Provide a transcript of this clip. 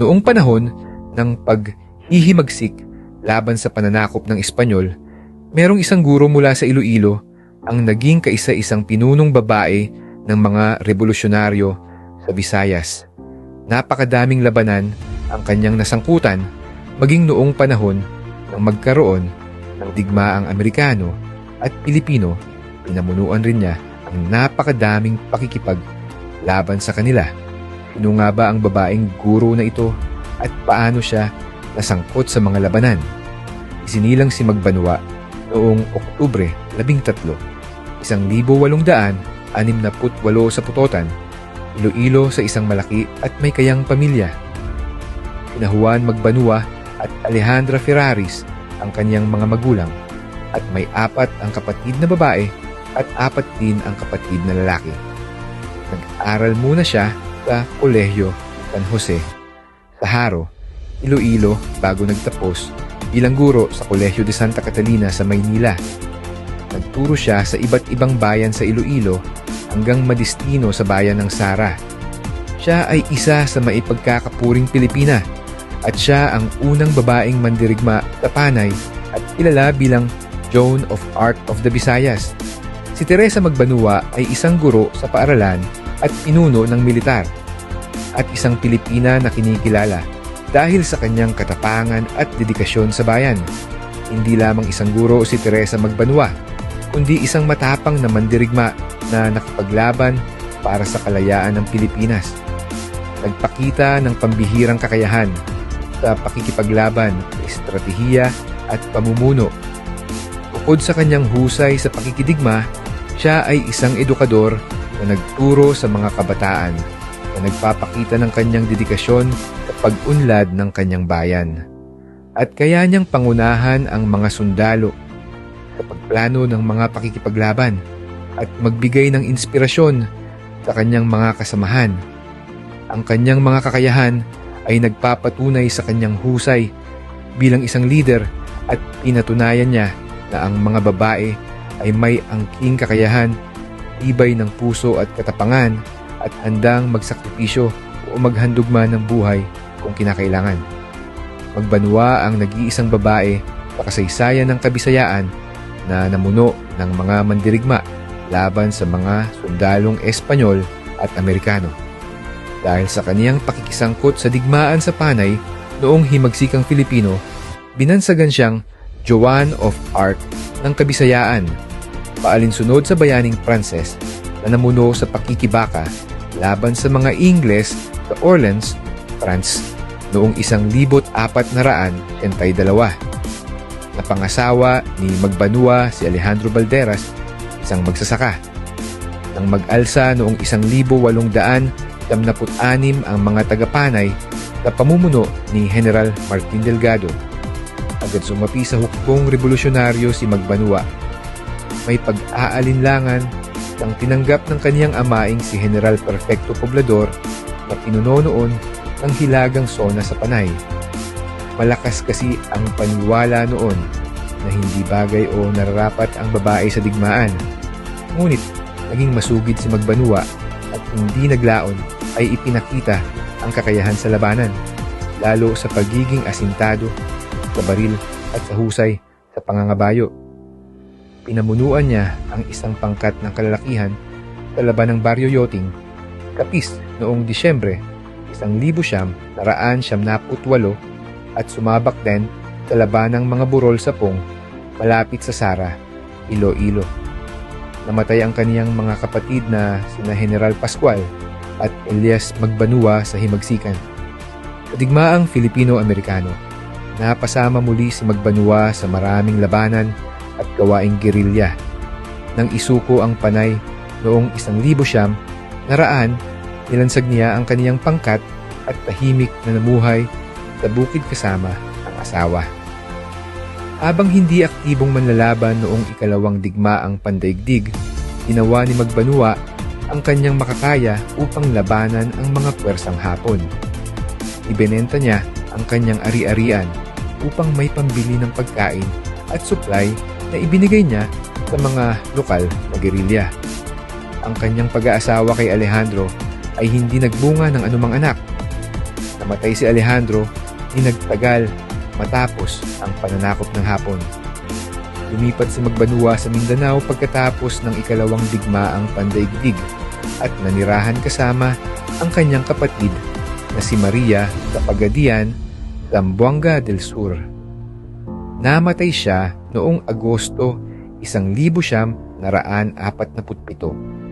Noong panahon ng paghihimagsik laban sa pananakop ng Espanyol, merong isang guro mula sa Iloilo ang naging kaisa-isang pinunong babae ng mga revolusyonaryo sa Visayas. Napakadaming labanan ang kanyang nasangkutan maging noong panahon ng magkaroon ng digmaang Amerikano at Pilipino, pinamunuan rin niya ang napakadaming pakikipag laban sa kanila. Sino nga ba ang babaeng guro na ito at paano siya nasangkot sa mga labanan? Isinilang si Magbanwa noong Oktubre 13, 1868 sa Putotan, Iloilo sa isang malaki at may kayang pamilya. Sina Juan Magbanua at Alejandra Ferraris ang kanyang mga magulang at may apat ang kapatid na babae at apat din ang kapatid na lalaki. Nag-aral muna siya sa Kolehiyo San Jose sa Haro, Iloilo bago nagtapos bilang guro sa Kolehiyo de Santa Catalina sa Maynila. Nagturo siya sa iba't ibang bayan sa Iloilo hanggang madistino sa bayan ng Sara. Siya ay isa sa maipagkakapuring Pilipina at siya ang unang babaeng mandirigma sa Panay at kilala bilang Joan of Arc of the Visayas. Si Teresa Magbanua ay isang guro sa paaralan at pinuno ng militar at isang Pilipina na kinikilala dahil sa kanyang katapangan at dedikasyon sa bayan. Hindi lamang isang guro si Teresa Magbanua, kundi isang matapang na mandirigma na nakapaglaban para sa kalayaan ng Pilipinas. Nagpakita ng pambihirang kakayahan sa pakikipaglaban, estratehiya at pamumuno. Bukod sa kanyang husay sa pakikidigma, siya ay isang edukador na nagturo sa mga kabataan na nagpapakita ng kanyang dedikasyon sa pag-unlad ng kanyang bayan. At kaya niyang pangunahan ang mga sundalo sa pagplano ng mga pakikipaglaban at magbigay ng inspirasyon sa kanyang mga kasamahan. Ang kanyang mga kakayahan ay nagpapatunay sa kanyang husay bilang isang leader at pinatunayan niya na ang mga babae ay may angking kakayahan, tibay ng puso at katapangan at handang magsakripisyo o maghandugma ng buhay kung kinakailangan. Magbanwa ang nag-iisang babae sa kasaysayan ng kabisayaan na namuno ng mga mandirigma laban sa mga sundalong Espanyol at Amerikano. Dahil sa kaniyang pakikisangkot sa digmaan sa panay noong himagsikang Filipino, binansagan siyang Joan of Arc ng Kabisayaan, paalinsunod sa bayaning Pranses na namuno sa pakikibaka laban sa mga Ingles sa Orleans, France noong isang libot apat na raan entay dalawa. Napangasawa ni Magbanua si Alejandro Balderas, isang magsasaka. Nang mag-alsa noong isang libo walong daan anim ang mga tagapanay na pamumuno ni General Martin Delgado. Agad sumapi sa hukbong revolusyonaryo si Magbanua. May pag-aalinlangan nang tinanggap ng kaniyang amaing si General Perfecto Poblador na pinuno noon ng hilagang sona sa Panay. Malakas kasi ang paniwala noon na hindi bagay o nararapat ang babae sa digmaan. Ngunit naging masugid si Magbanua at hindi naglaon ay ipinakita ang kakayahan sa labanan, lalo sa pagiging asintado, sa baril at sa husay sa pangangabayo. Pinamunuan niya ang isang pangkat ng kalalakihan sa laban ng Baryo Yoting, Kapis noong Disyembre, isang libo siyam, naraan siyam naputwalo at sumabak din sa laban ng mga burol sa Pong malapit sa Sara, Iloilo. Namatay ang kaniyang mga kapatid na sina General Pascual at Elias Magbanua sa Himagsikan. Sa digmaang Filipino-Amerikano, napasama muli si Magbanua sa maraming labanan at gawaing gerilya. Nang isuko ang panay noong isang libo siyam, naraan, nilansag niya ang kaniyang pangkat at tahimik na namuhay sa bukid kasama ang asawa. Habang hindi aktibong manlalaban noong ikalawang digmaang pandaigdig, ginawa ni Magbanua ang kanyang makakaya upang labanan ang mga puwersang hapon. Ibinenta niya ang kanyang ari-arian upang may pambili ng pagkain at supply na ibinigay niya sa mga lokal na gerilya. Ang kanyang pag-aasawa kay Alejandro ay hindi nagbunga ng anumang anak. Namatay si Alejandro ni nagtagal matapos ang pananakop ng Hapon. Lumipat si Magbanua sa Mindanao pagkatapos ng ikalawang digmaang pandaigdig at nanirahan kasama ang kanyang kapatid na si Maria Kapagadian, Zamboanga del Sur. Namatay siya noong Agosto 1947